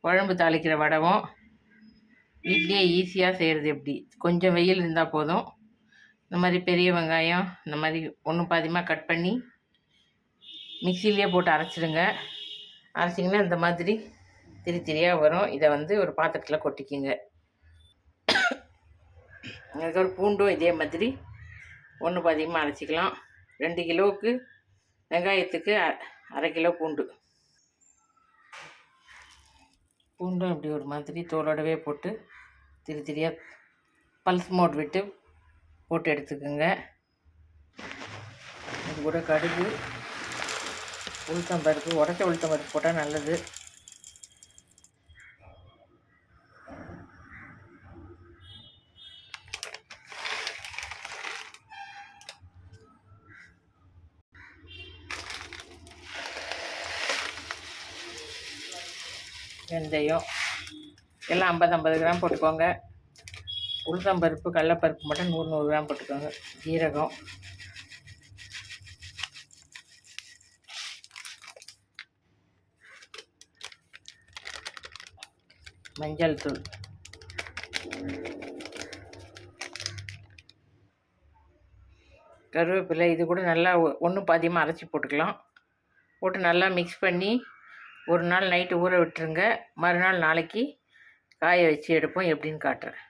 குழம்பு தாளிக்கிற வடவும் வீட்லேயே ஈஸியாக செய்கிறது எப்படி? கொஞ்சம் வெயில் இருந்தால் போதும். இந்த மாதிரி பெரிய வெங்காயம் இந்த மாதிரி ஒன்று பாதியமாக கட் பண்ணி மிக்சிலேயே போட்டு அரைச்சிடுங்க. அரைச்சிங்கன்னா இந்த மாதிரி திரி திரியாக வரும். இதை வந்து ஒரு பாத்திரத்தில் கொட்டிக்கிங்க. அதுக்கப்புறம் ஒரு பூண்டும் இதே மாதிரி ஒன்று பாதியமாக அரைச்சிக்கலாம். ரெண்டு கிலோவுக்கு வெங்காயத்துக்கு அ- அரை கிலோ பூண்டு. பூண்டும் இப்படி ஒரு மாதிரி தோலோடவே போட்டு திரி திரியாக பல்ஸ் மோட் விட்டு போட்டு எடுத்துக்கோங்க. இது கூட கடுகு உளுத்தம் பருப்பு உடச்ச உளுத்தம் பருப்பு போட்டால் நல்லது. வெந்தயம் எல்லாம் ஐம்பது ஐம்பது கிராம் போட்டுக்கோங்க. உளுத்தம் பருப்பு கடலப்பருப்பு மட்டும் நூறு நூறு கிராம் போட்டுக்கோங்க. ஜீரகம். மஞ்சள் தூள். கருவேப்பிலை இது கூட நல்லா ஒன்று பாதியமாக அரைச்சி போட்டுக்கலாம். போட்டு நல்லா மிக்ஸ் பண்ணி ஒரு நாள் நைட்டு ஊற விட்டுருங்க. மறுநாள் நாளைக்கு காய வச்சு எடுப்போம். எப்படின்னு காட்டுறேன்.